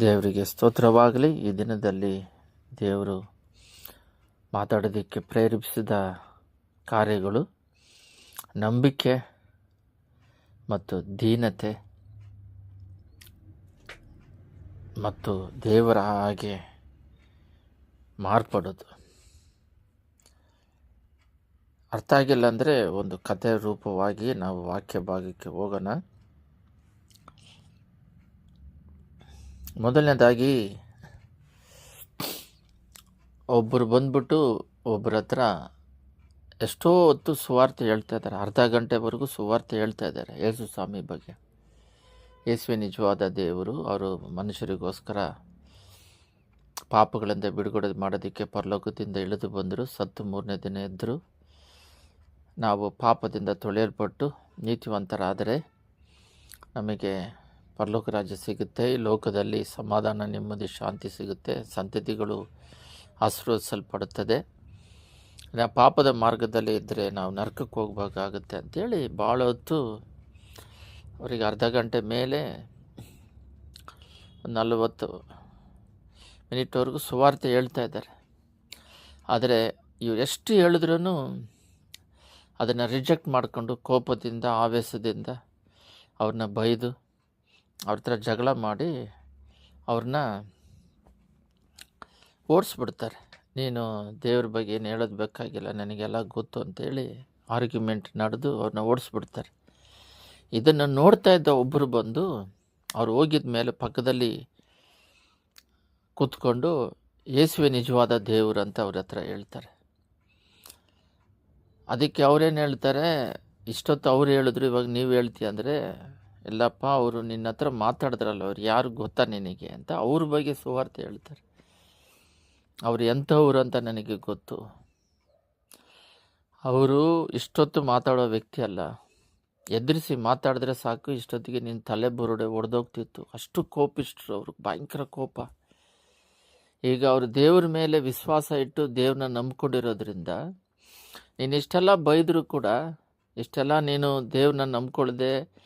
ದೇವರಿಗೆ ಸ್ತೋತ್ರವಾಗಲಿ. ಈ ದಿನದಲ್ಲಿ ದೇವರು ಮಾತಾಡೋದಕ್ಕೆ ಪ್ರೇರೇಪಿಸಿದ ಕಾರ್ಯಗಳು ನಂಬಿಕೆ ಮತ್ತು ದೀನತೆ ಮತ್ತು ದೇವರ ಹಾಗೆ ಮಾರ್ಪಡೋದು. ಅರ್ಥ ಆಗಿಲ್ಲ ಅಂದರೆ ಒಂದು ಕಥೆ ರೂಪವಾಗಿ ನಾವು ವಾಕ್ಯ ಭಾಗಕ್ಕೆ ಹೋಗೋಣ. ಮೊದಲನೇದಾಗಿ ಒಬ್ಬರು ಬಂದ್ಬಿಟ್ಟು ಒಬ್ಬರ ಹತ್ರ ಎಷ್ಟೋ ಹೊತ್ತು ಸುವಾರ್ತೆ ಹೇಳ್ತಾ ಇದ್ದಾರೆ. ಅರ್ಧ ಗಂಟೆವರೆಗೂ ಸುವಾರ್ತೆ ಹೇಳ್ತಾ ಇದ್ದಾರೆ ಯೇಸು ಸ್ವಾಮಿ ಬಗ್ಗೆ. ಯೇಸುವೆ ನಿಜವಾದ ದೇವರು, ಅವರು ಮನುಷ್ಯರಿಗೋಸ್ಕರ ಪಾಪಗಳಿಂದ ಬಿಡುಗಡೆ ಮಾಡೋದಕ್ಕೆ ಪರಲೋಕದಿಂದ ಇಳಿದು ಬಂದರು. ಸತ್ತು ಮೂರನೇ ದಿನ ಇದ್ದರು ನಾವು ಪಾಪದಿಂದ ತೊಳೆಯಲ್ಪಟ್ಟು ನೀತಿವಂತರಾದರೆ ನಮಗೆ ಪರಲೋಕ ರಾಜ್ಯ ಸಿಗುತ್ತೆ ಲೋಕದಲ್ಲಿ ಸಮಾಧಾನ, ನೆಮ್ಮದಿ, ಶಾಂತಿ ಸಿಗುತ್ತೆ, ಸಂತತಿಗಳು ಆಶೀರ್ವದಿಸಲ್ಪಡುತ್ತದೆ. ನಾವು ಪಾಪದ ಮಾರ್ಗದಲ್ಲಿ ಇದ್ದರೆ ನಾವು ನರಕಕ್ಕೆ ಹೋಗ್ಬೇಕಾಗುತ್ತೆ ಅಂಥೇಳಿ ಭಾಳ ಹೊತ್ತು ಅವರಿಗೆ ಅರ್ಧ ಗಂಟೆ ಮೇಲೆ ನಲವತ್ತು ಮಿನಿಟ್ವರೆಗೂ ಸುವಾರ್ತೆ ಹೇಳ್ತಾ ಇದ್ದಾರೆ. ಆದರೆ ಇವ್ರು ಎಷ್ಟು ಹೇಳಿದ್ರೂ ಅದನ್ನು ರಿಜೆಕ್ಟ್ ಮಾಡಿಕೊಂಡು ಕೋಪದಿಂದ, ಆವೇಶದಿಂದ ಅವ್ರನ್ನ ಬೈದು ಅವ್ರ ಹತ್ರ ಜಗಳ ಮಾಡಿ ಅವ್ರನ್ನ ಓಡಿಸ್ಬಿಡ್ತಾರೆ. ನೀನು ದೇವ್ರ ಬಗ್ಗೆ ಏನು ಹೇಳೋದು ಬೇಕಾಗಿಲ್ಲ, ನನಗೆಲ್ಲ ಗೊತ್ತು ಅಂತೇಳಿ ಆರ್ಗ್ಯುಮೆಂಟ್ ನಡೆದು ಅವ್ರನ್ನ ಓಡಿಸ್ಬಿಡ್ತಾರೆ. ಇದನ್ನು ನೋಡ್ತಾ ಇದ್ದ ಒಬ್ಬರು ಬಂದು ಅವ್ರು ಹೋಗಿದ ಮೇಲೆ ಪಕ್ಕದಲ್ಲಿ ಕೂತ್ಕೊಂಡು ಯೇಸುವೆ ನಿಜವಾದ ದೇವರು ಅಂತ ಅವ್ರ ಹತ್ರ ಹೇಳ್ತಾರೆ. ಅದಕ್ಕೆ ಅವ್ರೇನು ಹೇಳ್ತಾರೆ, ಇಷ್ಟೊತ್ತು ಅವ್ರು ಹೇಳಿದ್ರು, ಇವಾಗ ನೀವು ಹೇಳ್ತೀಯ ಅಂದರೆ ಎಲ್ಲಪ್ಪ, ಅವರು ನಿನ್ನ ಹತ್ರ ಮಾತಾಡಿದ್ರಲ್ಲ, ಅವ್ರು ಯಾರು ಗೊತ್ತಾ ನಿನಗೆ ಅಂತ ಅವ್ರ ಬಗ್ಗೆ ಸುವಾರ್ತೆ ಹೇಳ್ತಾರೆ. ಅವ್ರು ಎಂಥವ್ರು ಅಂತ ನನಗೆ ಗೊತ್ತು. ಅವರು ಇಷ್ಟೊತ್ತು ಮಾತಾಡೋ ವ್ಯಕ್ತಿ ಅಲ್ಲ. ಎದುರಿಸಿ ಮಾತಾಡಿದ್ರೆ ಸಾಕು, ಇಷ್ಟೊತ್ತಿಗೆ ನಿನ್ನ ತಲೆ ಬುರುಡೆ ಒಡೆದೋಗ್ತಿತ್ತು. ಅಷ್ಟು ಕೋಪಿಷ್ಟರು ಅವರು, ಭಯಂಕರ ಕೋಪ. ಈಗ ಅವರು ದೇವ್ರ ಮೇಲೆ ವಿಶ್ವಾಸ ಇಟ್ಟು ದೇವ್ರನ್ನ ನಂಬ್ಕೊಂಡಿರೋದ್ರಿಂದ, ನೀನು ಇಷ್ಟೆಲ್ಲ ಬೈದರೂ ಕೂಡ, ಇಷ್ಟೆಲ್ಲ ನೀನು ದೇವ್ರನ್ನ ನಂಬ್ಕೊಳ್ದೆ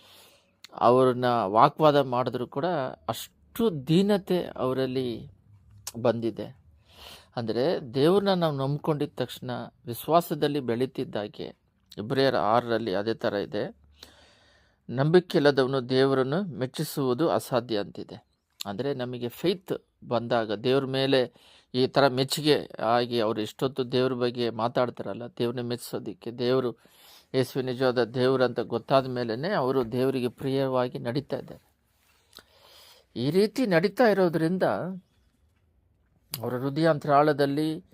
ಅವ್ರನ್ನ ವಾಗ್ವಾದ ಮಾಡಿದ್ರು ಕೂಡ ಅಷ್ಟು ದೀನತೆ ಅವರಲ್ಲಿ ಬಂದಿದೆ. ಅಂದರೆ ದೇವ್ರನ್ನ ನಾವು ನಂಬ್ಕೊಂಡಿದ್ದ ತಕ್ಷಣ ವಿಶ್ವಾಸದಲ್ಲಿ ಬೆಳೀತಿದ್ದಾಗೆ ಇಬ್ರಿಯರ ಆರರಲ್ಲಿ ಅದೇ ಥರ ಇದೆ. ನಂಬಿಕೆ ಇಲ್ಲದವನು ದೇವರನ್ನು ಮೆಚ್ಚಿಸುವುದು ಅಸಾಧ್ಯ ಅಂತಿದೆ. ಅಂದರೆ ನಮಗೆ ಫೈತ್ ಬಂದಾಗ ದೇವ್ರ ಮೇಲೆ ಈ ಥರ ಮೆಚ್ಚುಗೆ ಆಗಿ ಅವರು ಇಷ್ಟೊತ್ತು ದೇವ್ರ ಬಗ್ಗೆ ಮಾತಾಡ್ತಾರಲ್ಲ, ದೇವ್ರನ್ನ ಮೆಚ್ಚಿಸೋದಕ್ಕೆ ದೇವರು ಯೇಸು ನಿಜವಾದ ದೇವರು ಅಂತ ಗೊತ್ತಾದ ಮೇಲೇ ಅವರು ದೇವರಿಗೆ ಪ್ರಿಯವಾಗಿ ನಡೀತಾ ಇದ್ದಾರೆ. ಈ ರೀತಿ ನಡೀತಾ ಇರೋದರಿಂದ ಅವರ ಹೃದಯಾಂತರಾಳದಲ್ಲಿ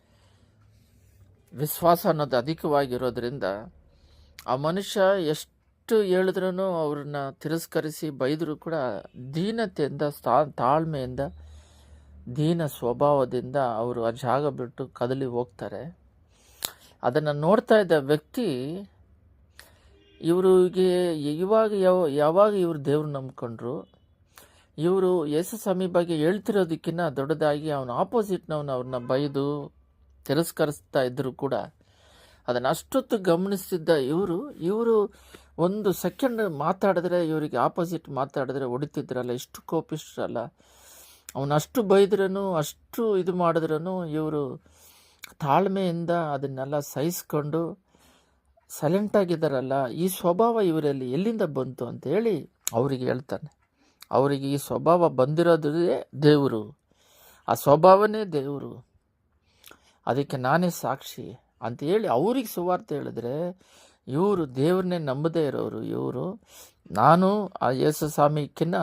ವಿಶ್ವಾಸ ಅನ್ನೋದು ಅಧಿಕವಾಗಿರೋದ್ರಿಂದ ಆ ಮನುಷ್ಯ ಎಷ್ಟು ಹೇಳಿದ್ರೂ ಅವ್ರನ್ನ ತಿರಸ್ಕರಿಸಿ ಬೈದರೂ ಕೂಡ ದೀನತೆಯಿಂದ ತಾಳ್ಮೆಯಿಂದ, ದೀನ ಸ್ವಭಾವದಿಂದ ಅವರು ಆ ಜಾಗ ಬಿಟ್ಟು ಕದಲಿ ಹೋಗ್ತಾರೆ. ಅದನ್ನು ನೋಡ್ತಾ ಇದ್ದ ವ್ಯಕ್ತಿ ಇವರಿಗೆ ಇವಾಗ ಯಾವ, ಯಾವಾಗ ಇವರು ದೇವ್ರು ನಂಬ್ಕೊಂಡ್ರು, ಇವರು ಯೇಸು ಸ್ವಾಮಿ ಬಗ್ಗೆ ಹೇಳ್ತಿರೋದಕ್ಕಿಂತ ದೊಡ್ಡದಾಗಿ ಅವನ ಆಪೋಸಿಟ್ನವನು ಅವ್ರನ್ನ ಬೈದು ತಿರಸ್ಕರಿಸ್ತಾ ಇದ್ದರೂ ಕೂಡ ಅದನ್ನು ಅಷ್ಟೊತ್ತು ಗಮನಿಸ್ತಿದ್ದ ಇವರು ಇವರು ಒಂದು ಸೆಕೆಂಡ್ ಮಾತಾಡಿದ್ರೆ, ಇವರಿಗೆ ಆಪೋಸಿಟ್ ಮಾತಾಡಿದ್ರೆ ಹೊಡಿತಿದ್ರಲ್ಲ, ಇಷ್ಟು ಕೋಪಿಸ್ಟ್ರಲ್ಲ ಅವನು ಅಷ್ಟು ಬೈದ್ರೂ ಅಷ್ಟು ಇದು ಮಾಡಿದ್ರೂ ಇವರು ತಾಳ್ಮೆಯಿಂದ ಅದನ್ನೆಲ್ಲ ಸಹಿಸ್ಕೊಂಡು ಸೈಲೆಂಟಾಗಿದ್ದಾರಲ್ಲ ಈ ಸ್ವಭಾವ ಇವರಲ್ಲಿ ಎಲ್ಲಿಂದ ಬಂತು ಅಂತೇಳಿ ಅವರಿಗೆ ಹೇಳ್ತಾನೆ. ಅವರಿಗೆ ಈ ಸ್ವಭಾವ ಬಂದಿರೋದೇ ದೇವರು. ಆ ಸ್ವಭಾವನೇ ದೇವರು. ಅದಕ್ಕೆ ನಾನೇ ಸಾಕ್ಷಿ ಅಂತ ಹೇಳಿ ಅವ್ರಿಗೆ ಸುವಾರ್ತೆ ಹೇಳಿದ್ರೆ, ಇವರು ದೇವ್ರನ್ನೇ ನಂಬದೇ ಇರೋರು, ಇವರು ನಾನು ಆ ಯೇಸು ಸ್ವಾಮಿಕ್ಕಿನ್ನ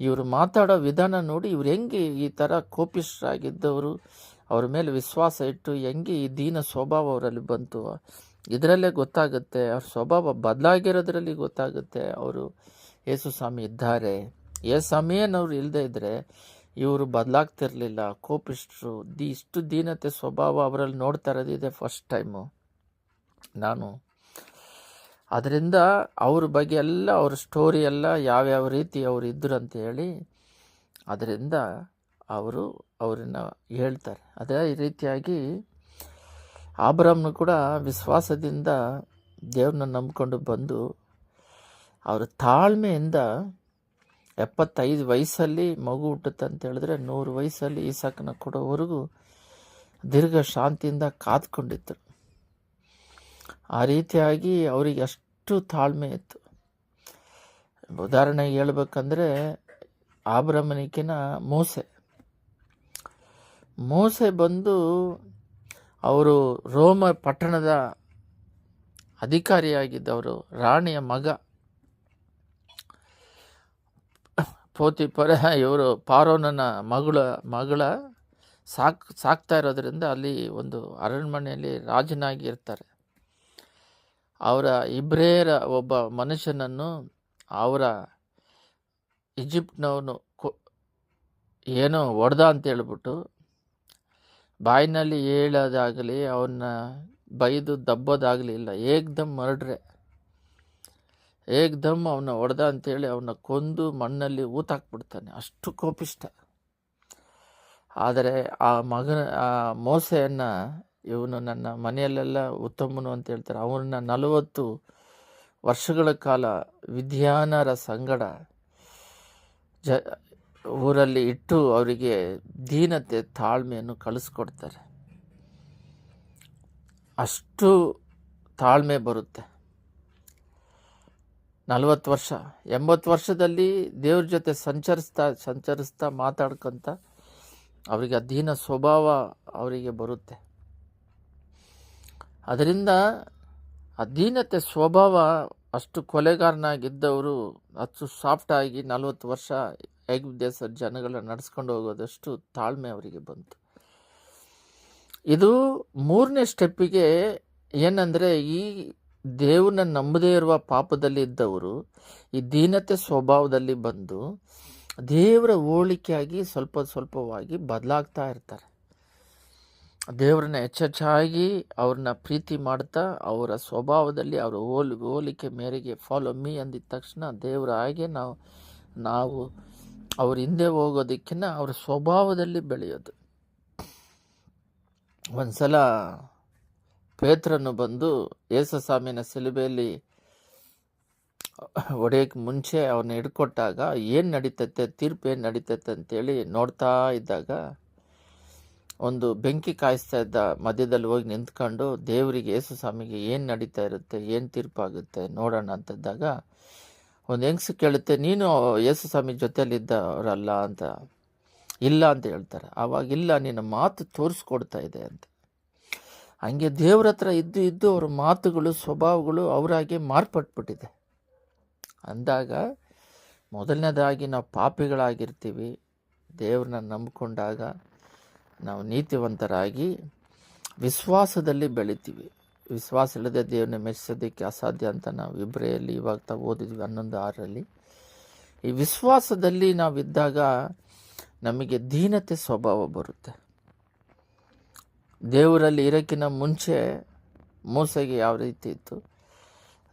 ಇವರು ಮಾತಾಡೋ ವಿಧಾನ ನೋಡಿ ಇವ್ರು ಹೆಂಗೆ ಈ ಥರ ಕೋಪಿಷ್ಠರಾಗಿದ್ದವರು, ಅವ್ರ ಮೇಲೆ ವಿಶ್ವಾಸ ಇಟ್ಟು ಹೆಂಗೆ ಈ ದೀನ ಸ್ವಭಾವ ಅವರಲ್ಲಿ ಬಂತು ಇದರಲ್ಲೇ ಗೊತ್ತಾಗುತ್ತೆ, ಅವ್ರ ಸ್ವಭಾವ ಬದಲಾಗಿರೋದ್ರಲ್ಲಿ ಗೊತ್ತಾಗುತ್ತೆ, ಅವರು ಯೇಸು ಸ್ವಾಮಿ ಇದ್ದಾರೆ. ಯೇಸು ಸ್ವಾಮಿಯೇನವ್ರು ಇಲ್ಲದೆ ಇದ್ದರೆ ಇವರು ಬದಲಾಗ್ತಿರ್ಲಿಲ್ಲ. ಕೋಪಿಷ್ಟ್ರು, ದಿ ಇಷ್ಟು ದೀನತೆ ಸ್ವಭಾವ ಅವರಲ್ಲಿ ನೋಡ್ತಾ ಇರೋದಿದೆ ಫಸ್ಟ್ ಟೈಮು ನಾನು. ಅದರಿಂದ ಅವ್ರ ಬಗ್ಗೆ ಎಲ್ಲ, ಅವ್ರ ಸ್ಟೋರಿ ಎಲ್ಲ ಯಾವ್ಯಾವ ರೀತಿ ಅವರು ಇದ್ದರು ಅಂತ ಹೇಳಿ ಅದರಿಂದ ಅವರು ಅವರನ್ನ ಹೇಳ್ತಾರೆ. ಅದೇ ರೀತಿಯಾಗಿ ಆಬ್ರಾಮ್ನು ಕೂಡ ವಿಶ್ವಾಸದಿಂದ ದೇವ್ರನ್ನ ನಂಬಿಕೊಂಡು ಬಂದು ಅವರ ತಾಳ್ಮೆಯಿಂದ ಎಪ್ಪತ್ತೈದು ವಯಸ್ಸಲ್ಲಿ ಮಗು ಹುಟ್ಟುತ್ತೆ ಅಂತ ಹೇಳಿದ್ರೆ ನೂರು ವಯಸ್ಸಲ್ಲಿ ಈ ಈಸಾಕನ ಕೊಡೋವರೆಗೂ ದೀರ್ಘ ಶಾಂತಿಯಿಂದ ಕಾದ್ಕೊಂಡಿದ್ದರು ಆ ರೀತಿಯಾಗಿ ಅವರಿಗೆ ಅಷ್ಟು ತಾಳ್ಮೆ ಇತ್ತು. ಉದಾಹರಣೆಗೆ ಹೇಳ್ಬೇಕಂದ್ರೆ ಆಬ್ರಹ್ಮನಿಕಿನ ಮೋಸೆ. ಮೋಸೆ ಬಂದು ಅವರು ರೋಮ ಪಟ್ಟಣದ ಅಧಿಕಾರಿಯಾಗಿದ್ದವರು, ರಾಣಿಯ ಮಗ ಪೋತಿ ಪರ ಇವರು ಪಾರೋನನ ಮಗಳ ಮಗಳ ಸಾಕ್, ಸಾಕ್ತಾ ಇರೋದ್ರಿಂದ ಅಲ್ಲಿ ಒಂದು ಅರಣ್ಮನೆಯಲ್ಲಿ ರಾಜನಾಗಿ ಇರ್ತಾರೆ. ಅವರ ಇಬ್ರೇರ ಒಬ್ಬ ಮನುಷ್ಯನನ್ನು ಅವರ ಈಜಿಪ್ಟ್ನವನು ಏನೋ ಹೊಡೆದ ಅಂತ ಹೇಳ್ಬಿಟ್ಟು ಬಾಯಿನಲ್ಲಿ ಹೇಳೋದಾಗಲಿ ಅವನ್ನ ಬೈದು ದಬ್ಬೋದಾಗಲಿ ಇಲ್ಲ. ಏಕ್ದಮ್ ಮರಡ್ರೆ. ಏಕ್ದಮ್ ಅವನ್ನ ಹೊಡೆದ ಅಂತೇಳಿ ಅವನ್ನ ಕೊಂದು ಮಣ್ಣಲ್ಲಿ ಊತಾಕ್ಬಿಡ್ತಾನೆ ಅಷ್ಟು ಕೋಪಿಷ್ಟ. ಆದರೆ ಆ ಮಗನ, ಆ ಮೋಸೆಯನ್ನು ಇವನು ನನ್ನ ಮನೆಯಲ್ಲೆಲ್ಲ ಉತ್ತಮನು ಅಂತ ಹೇಳ್ತಾರೆ. ಅವನ್ನ ನಲವತ್ತು ವರ್ಷಗಳ ಕಾಲ ವಿದ್ಯಾನರ ಸಂಗಡ ಜ ಊರಲ್ಲಿ ಇಟ್ಟು ಅವರಿಗೆ ದೀನತೆ, ತಾಳ್ಮೆಯನ್ನು ಕಳಿಸ್ಕೊಡ್ತಾರೆ ಅಷ್ಟು ತಾಳ್ಮೆ ಬರುತ್ತೆ. ನಲವತ್ತು ವರ್ಷ, ಎಂಬತ್ತು ವರ್ಷದಲ್ಲಿ ದೇವ್ರ ಜೊತೆ ಸಂಚರಿಸ್ತಾ ಸಂಚರಿಸ್ತಾ ಮಾತಾಡ್ಕೊಂತ ಅವರಿಗೆ ಅಧೀನ ಸ್ವಭಾವ ಅವರಿಗೆ ಬರುತ್ತೆ. ಅದರಿಂದ ಅಧೀನತೆ ಸ್ವಭಾವ ಅಷ್ಟು ಕೊಲೆಗಾರನಾಗಿದ್ದವರು ಅಷ್ಟು ಸಾಫ್ಟಾಗಿ ನಲವತ್ತು ವರ್ಷ ಹೇಗ್ ದೇಶದ ಜನಗಳನ್ನ ನಡೆಸ್ಕೊಂಡು ಹೋಗೋದಷ್ಟು ತಾಳ್ಮೆ ಅವರಿಗೆ ಬಂತು. ಇದು ಮೂರನೇ ಸ್ಟೆಪ್ಪಿಗೆ ಏನಂದರೆ ಈ ದೇವನ ನಂಬದೇ ಇರುವ ಪಾಪದಲ್ಲಿ ಇದ್ದವರು, ಈ ದೀನತೆ ಸ್ವಭಾವದಲ್ಲಿ ಬಂದು ದೇವರ ಹೋಲಿಕೆಯಾಗಿ ಸ್ವಲ್ಪ ಸ್ವಲ್ಪವಾಗಿ ಬದಲಾಗ್ತಾ ಇರ್ತಾರೆ. ದೇವರನ್ನ ಹೆಚ್ಚೆಚ್ಚಾಗಿ ಅವ್ರನ್ನ ಪ್ರೀತಿ ಮಾಡ್ತಾ ಅವರ ಸ್ವಭಾವದಲ್ಲಿ ಅವರ ಹೋಲಿ, ಹೋಲಿಕೆ ಮೇರೆಗೆ ಫಾಲೋ ಮೀ ಅಂದಿದ ತಕ್ಷಣ ದೇವರ ಹಾಗೆ ನಾವು ನಾವು ಅವ್ರ ಹಿಂದೆ ಹೋಗೋದಕ್ಕಿಂತ ಅವ್ರ ಸ್ವಭಾವದಲ್ಲಿ ಬೆಳೆಯೋದು. ಒಂದ್ಸಲ ಪೇತ್ರನು ಬಂದು ಯೇಸಸ್ವಾಮಿನ ಸಿಲುಬೆಯಲ್ಲಿ ಒಡೆಯೋಕ್ಕೆ ಮುಂಚೆ ಅವನ್ನ ಹಿಡ್ಕೊಟ್ಟಾಗ ಏನು ನಡೀತೈತೆ, ತೀರ್ಪು ಏನು ನಡೀತೈತೆ ಅಂತೇಳಿ ನೋಡ್ತಾ ಇದ್ದಾಗ ಒಂದು ಬೆಂಕಿ ಕಾಯಿಸ್ತಾ ಇದ್ದ ಮಧ್ಯದಲ್ಲಿ ಹೋಗಿ ನಿಂತ್ಕೊಂಡು ದೇವರಿಗೆ ಯೇಸು ಸ್ವಾಮಿಗೆ ಏನು ನಡೀತಾ ಇರುತ್ತೆ, ಏನು ತೀರ್ಪಾಗುತ್ತೆ ನೋಡೋಣ ಅಂತಿದ್ದಾಗ ಒಂದು ಹೆಂಗ್ಸು ಕೇಳುತ್ತೆ, ನೀನು ಯೇಸು ಸ್ವಾಮಿ ಜೊತೆಯಲ್ಲಿದ್ದವರಲ್ಲ ಅಂತ ಇಲ್ಲ ಅಂತ ಹೇಳ್ತಾರೆ. ಆವಾಗ ಇಲ್ಲ, ನಿನ್ನ ಮಾತು ತೋರಿಸ್ಕೊಡ್ತಾ ಇದೆ ಅಂತ. ಹಂಗೆ ದೇವ್ರ ಹತ್ರ ಇದ್ದು ಇದ್ದು ಅವ್ರ ಮಾತುಗಳು, ಸ್ವಭಾವಗಳು ಅವರಾಗೆ ಮಾರ್ಪಟ್ಬಿಟ್ಟಿದೆ. ಅಂದಾಗ ಮೊದಲನೇದಾಗಿ ನಾವು ಪಾಪಿಗಳಾಗಿರ್ತೀವಿ. ದೇವ್ರನ್ನ ನಂಬಿಕೊಂಡಾಗ ನಾವು ನೀತಿವಂತರಾಗಿ ವಿಶ್ವಾಸದಲ್ಲಿ ಬೆಳಿತೀವಿ. ವಿಶ್ವಾಸ ಇಲ್ಲದೆ ದೇವ್ರನ್ನ ಮೆಚ್ಚಿಸೋದಕ್ಕೆ ಅಸಾಧ್ಯ ಅಂತ ನಾವು ಇಬ್ರೆಯಲ್ಲಿ ಇವಾಗ ತಾವು ಓದಿದ್ವಿ ಹನ್ನೊಂದು ಆರರಲ್ಲಿ. ಈ ವಿಶ್ವಾಸದಲ್ಲಿ ನಾವಿದ್ದಾಗ ನಮಗೆ ದೀನತೆ ಸ್ವಭಾವ ಬರುತ್ತೆ. ದೇವರಲ್ಲಿ ಇರೋಕ್ಕಿಂತ ಮುಂಚೆ ಮೋಸಗೆ ಯಾವ ರೀತಿ ಇತ್ತು?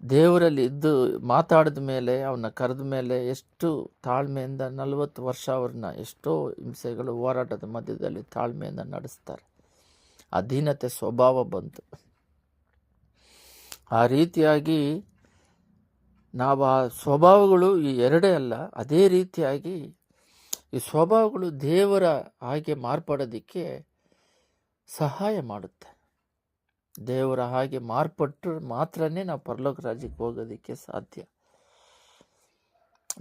ದೇವರಲ್ಲಿ ಇದ್ದು ಮಾತಾಡಿದ ಮೇಲೆ, ಅವನ್ನ ಕರೆದ ಮೇಲೆ ಎಷ್ಟು ತಾಳ್ಮೆಯಿಂದ ನಲವತ್ತು ವರ್ಷ ಅವ್ರನ್ನ ಎಷ್ಟೋ ಹಿಂಸೆಗಳು ಹೋರಾಟದ ಮಧ್ಯದಲ್ಲಿ ತಾಳ್ಮೆಯಿಂದ ನಡೆಸ್ತಾರೆ. ಅಧೀನತೆ ಸ್ವಭಾವ ಬಂತು. ಆ ರೀತಿಯಾಗಿ ನಾವು ಆ ಸ್ವಭಾವಗಳು ಈ ಎರಡೇ ಅಲ್ಲ, ಅದೇ ರೀತಿಯಾಗಿ ಈ ಸ್ವಭಾವಗಳು ದೇವರ ಹಾಗೆ ಮಾರ್ಪಡೋದಕ್ಕೆ ಸಹಾಯ ಮಾಡುತ್ತೆ. ದೇವರ ಹಾಗೆ ಮಾರ್ಪಟ್ಟು ಮಾತ್ರನೇ ನಾವು ಪರಲೋಕ ರಾಜ್ಯಕ್ಕೆ ಹೋಗೋದಕ್ಕೆ ಸಾಧ್ಯ.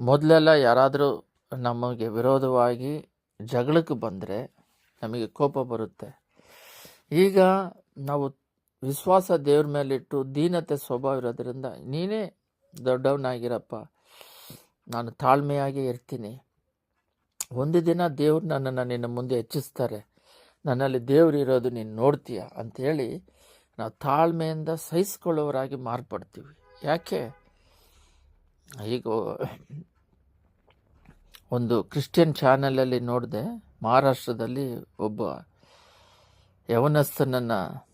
ಮೊದಲೆಲ್ಲ ಯಾರಾದರೂ ನಮಗೆ ವಿರೋಧವಾಗಿ ಜಗಳಕ್ಕೆ ಬಂದರೆ ನಮಗೆ ಕೋಪ ಬರುತ್ತೆ. ಈಗ ನಾವು ವಿಶ್ವಾಸ ದೇವ್ರ ಮೇಲಿಟ್ಟು ದೀನತೆ ಸ್ವಭಾವ ಇರೋದ್ರಿಂದ ನೀನೇ ದೊಡ್ಡವನಾಗಿರಪ್ಪ. ನಾನು ತಾಳ್ಮೆಯಾಗಿ ಇರ್ತೀನಿ. ಒಂದು ದಿನ ದೇವ್ರು ನನ್ನನ್ನು ನಿನ್ನ ಮುಂದೆ ಹೆಚ್ಚಿಸ್ತಾರೆ. ನನ್ನಲ್ಲಿ ದೇವ್ರು ಇರೋದು ನೀನು ನೋಡ್ತೀಯ ಅಂಥೇಳಿ ನಾವು ತಾಳ್ಮೆಯಿಂದ ಸಹಿಸ್ಕೊಳ್ಳೋರಾಗಿ ಮಾರ್ಪಡ್ತೀವಿ. ಯಾಕೆ? ಈಗ ಒಂದು ಕ್ರಿಶ್ಚಿಯನ್ ಚಾನಲಲ್ಲಿ ನೋಡಿದೆ, ಮಹಾರಾಷ್ಟ್ರದಲ್ಲಿ ಒಬ್ಬ ಯವನಸ್ಥನನ್ನು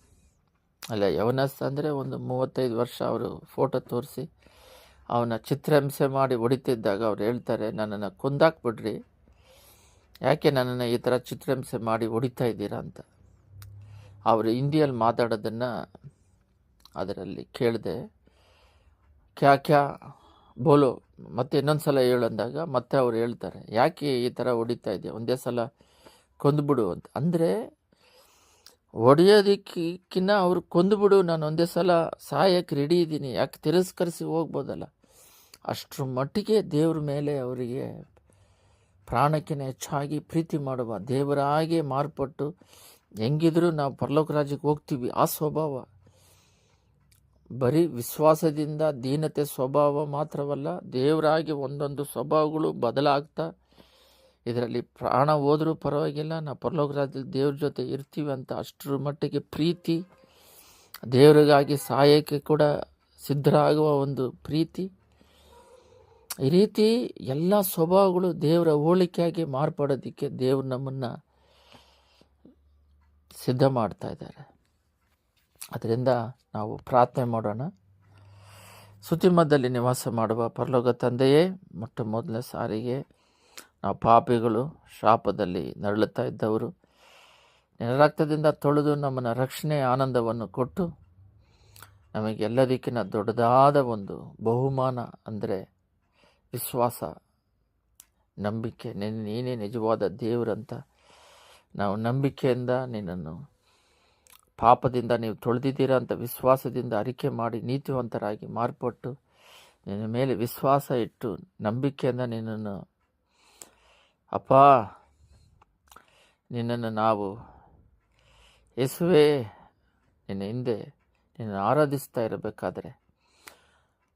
ಅಲ್ಲ, ಯವನಸ್ಥ ಅಂದರೆ ಒಂದು ಮೂವತ್ತೈದು ವರ್ಷ ಅವರು ಫೋಟೋ ತೋರಿಸಿ ಅವನ ಚಿತ್ರಹಿಂಸೆ ಮಾಡಿ ಹೊಡಿತಿದ್ದಾಗ ಅವ್ರು ಹೇಳ್ತಾರೆ, ನನ್ನನ್ನು ಕೊಂದಾಕ್ಬಿಡ್ರಿ. ಯಾಕೆ ನನ್ನನ್ನು ಈ ಥರ ಚಿತ್ರಹಿಂಸೆ ಮಾಡಿ ಹೊಡಿತಾ ಇದ್ದೀರಾ? ಅಂತ. ಅವರು ಹಿಂದಿಯಲ್ಲಿ ಮಾತಾಡೋದನ್ನು ಅದರಲ್ಲಿ ಕೇಳಿದೆ. ಕ್ಯಾ ಕ್ಯಾ, ಬೋಲೋ, ಮತ್ತೆ ಇನ್ನೊಂದು ಸಲ ಹೇಳಂದಾಗ ಮತ್ತೆ ಅವ್ರು ಹೇಳ್ತಾರೆ, ಯಾಕೆ ಈ ಥರ ಹೊಡಿತಾ ಇದೆಯಾ? ಒಂದೇ ಸಲ ಕೊಂದುಬಿಡು ಅಂತ. ಅಂದರೆ ಹೊಡೆಯೋದಕ್ಕಿನ್ನ ಅವ್ರು ಕೊಂದುಬಿಡು ನಾನು ಒಂದೇ ಸಲ ಸಹಾಯಕ್ಕೆ ರೆಡಿ ಇದ್ದೀನಿ. ಯಾಕೆ ತಿರಸ್ಕರಿಸಿ ಹೋಗ್ಬೋದಲ್ಲ? ಅಷ್ಟರ ಮಟ್ಟಿಗೆ ದೇವ್ರ ಮೇಲೆ ಅವರಿಗೆ ಪ್ರಾಣಕ್ಕಿಂತ ಹೆಚ್ಚಾಗಿ ಪ್ರೀತಿ ಮಾಡುವ. ದೇವರಾಗೆ ಮಾರ್ಪಟ್ಟು ಹೆಂಗಿದ್ರೂ ನಾವು ಪರಲೋಕ ರಾಜ್ಯಕ್ಕೆ ಹೋಗ್ತೀವಿ. ಆ ಸ್ವಭಾವ. ಬರೀ ವಿಶ್ವಾಸದಿಂದ ದೀನತೆ ಸ್ವಭಾವ ಮಾತ್ರವಲ್ಲ, ದೇವರಾಗಿ ಒಂದೊಂದು ಸ್ವಭಾವಗಳು ಬದಲಾಗ್ತಾ ಇದರಲ್ಲಿ ಪ್ರಾಣ ಹೋದರೂ ಪರವಾಗಿಲ್ಲ, ನಾವು ಪರಲೋಕ ರಾಜ್ಯದಲ್ಲಿ ದೇವ್ರ ಜೊತೆ ಇರ್ತೀವಿ ಅಂತ ಅಷ್ಟರ ಮಟ್ಟಿಗೆ ಪ್ರೀತಿ, ದೇವರಿಗಾಗಿ ಸಹಾಯಕ್ಕೆ ಕೂಡ ಸಿದ್ಧರಾಗುವ ಒಂದು ಪ್ರೀತಿ. ಈ ರೀತಿ ಎಲ್ಲ ಸ್ವಭಾವಗಳು ದೇವರ ಹೋಲಿಕೆಯಾಗಿ ಮಾರ್ಪಡೋದಕ್ಕೆ ದೇವರು ನಮ್ಮನ್ನು ಸಿದ್ಧ ಮಾಡ್ತಾ ಇದ್ದಾರೆ. ಅದರಿಂದ ನಾವು ಪ್ರಾರ್ಥನೆ ಮಾಡೋಣ. ಸುತಿಮದಲ್ಲಿ ನಿವಾಸ ಮಾಡುವ ಪರಲೋಕ ತಂದೆಯೇ, ಮೊಟ್ಟ ಮೊದಲ ಸಾರಿಗೆ ನಾವು ಪಾಪಿಗಳು ಶಾಪದಲ್ಲಿ ನರಳುತ್ತಾ ಇದ್ದವರು ರಕ್ತದಿಂದ ತೊಳೆದು ನಮ್ಮನ್ನು ರಕ್ಷಣೆ ಆನಂದವನ್ನು ಕೊಟ್ಟು ನಮಗೆ ಎಲ್ಲದಕ್ಕಿಂತ ದೊಡ್ಡದಾದ ಒಂದು ಬಹುಮಾನ ಅಂದರೆ ವಿಶ್ವಾಸ, ನಂಬಿಕೆ. ನಿನ್ನ ನೀನೇ ನಿಜವಾದ ದೇವರಂತ. ನಾವು ನಂಬಿಕೆಯಿಂದ ನಿನ್ನನ್ನು ಪಾಪದಿಂದ ನೀವು ತೊಳೆದಿದ್ದೀರಾ ಅಂತ ವಿಶ್ವಾಸದಿಂದ ಅರಿಕೆ ಮಾಡಿ ನೀತಿವಂತರಾಗಿ ಮಾರ್ಪಟ್ಟು ನಿನ್ನ ಮೇಲೆ ವಿಶ್ವಾಸ ಇಟ್ಟು ನಂಬಿಕೆಯಿಂದ ನಿನ್ನನ್ನು ಅಪ್ಪ, ನಿನ್ನನ್ನು ನಾವು ಯೇಸುವೆ ನಿನ್ನ ಹಿಂದೆ ನಿನ್ನ ಆರಾಧಿಸ್ತಾ ಇರಬೇಕಾದ್ರೆ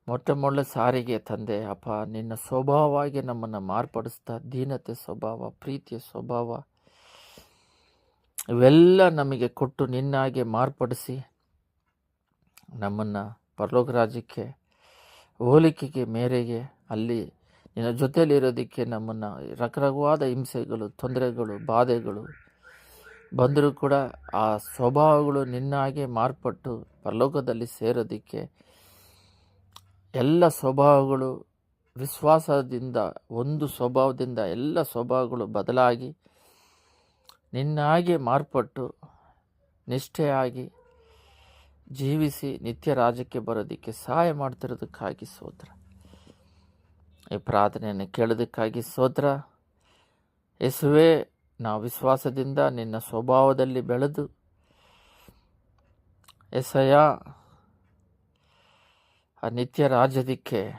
ಮೊಟ್ಟ ಮೊದಲ ಸಾರಿಗೆ ತಂದೆ ಅಪ್ಪ, ನಿನ್ನ ಸ್ವಭಾವವಾಗಿ ನಮ್ಮನ್ನು ಮಾರ್ಪಡಿಸ್ತಾ ದೀನತೆ ಸ್ವಭಾವ, ಪ್ರೀತಿಯ ಸ್ವಭಾವ ಇವೆಲ್ಲ ನಮಗೆ ಕೊಟ್ಟು ನಿನ್ನಾಗೆ ಮಾರ್ಪಡಿಸಿ ನಮ್ಮನ್ನು ಪರಲೋಕ ರಾಜ್ಯಕ್ಕೆ ಹೋಲಿಕೆಗೆ ಮೇರೆಗೆ ಅಲ್ಲಿ ನಿನ್ನ ಜೊತೆಯಲ್ಲಿರೋದಕ್ಕೆ ನಮ್ಮನ್ನು ರಕರಕವಾದ ಹಿಂಸೆಗಳು, ತೊಂದರೆಗಳು, ಬಾಧೆಗಳು ಬಂದರೂ ಕೂಡ ಆ ಸ್ವಭಾವಗಳು ನಿನ್ನಾಗೆ ಮಾರ್ಪಟ್ಟು ಪರಲೋಕದಲ್ಲಿ ಸೇರೋದಕ್ಕೆ ಎಲ್ಲ ಸ್ವಭಾವಗಳು, ವಿಶ್ವಾಸದಿಂದ, ಒಂದು ಸ್ವಭಾವದಿಂದ ಎಲ್ಲ ಸ್ವಭಾವಗಳು ಬದಲಾಗಿ ನಿನ್ನಾಗೆ ಮಾರ್ಪಟ್ಟು ನಿಷ್ಠೆಯಾಗಿ ಜೀವಿಸಿ ನಿತ್ಯ ರಾಜ್ಯಕ್ಕೆ ಬರೋದಕ್ಕೆ ಸಹಾಯ ಮಾಡ್ತಿರೋದಕ್ಕಾಗಿ ಸೋದ್ರ ಈ ಪ್ರಾರ್ಥನೆಯನ್ನು ಕೇಳೋದಕ್ಕಾಗಿ ಸೋದ್ರ, ಯೇಸುವೆ, ನಾವು ವಿಶ್ವಾಸದಿಂದ ನಿನ್ನ ಸ್ವಭಾವದಲ್ಲಿ ಬೆಳೆದು ಎಸಯ ಆ ನಿತ್ಯ ರಾಜ್ಯದಕ್ಕೆ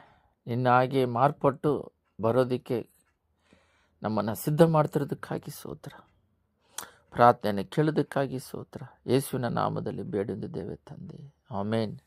ನಿನ್ನ ಹಾಗೆ ಮಾರ್ಪಟ್ಟು ಬರೋದಕ್ಕೆ ನಮ್ಮನ್ನು ಸಿದ್ಧ ಮಾಡ್ತಿರೋದಕ್ಕಾಗಿ ಸೋತ್ರ. ಪ್ರಾರ್ಥನೆ ಕೇಳೋದಕ್ಕಾಗಿ ಸೋತ್ರ. ಯೇಸುವಿನ ನಾಮದಲ್ಲಿ ಬೇಡೊಂದಿದ್ದೇವೆ ತಂದೆ. ಆಮೇನ್.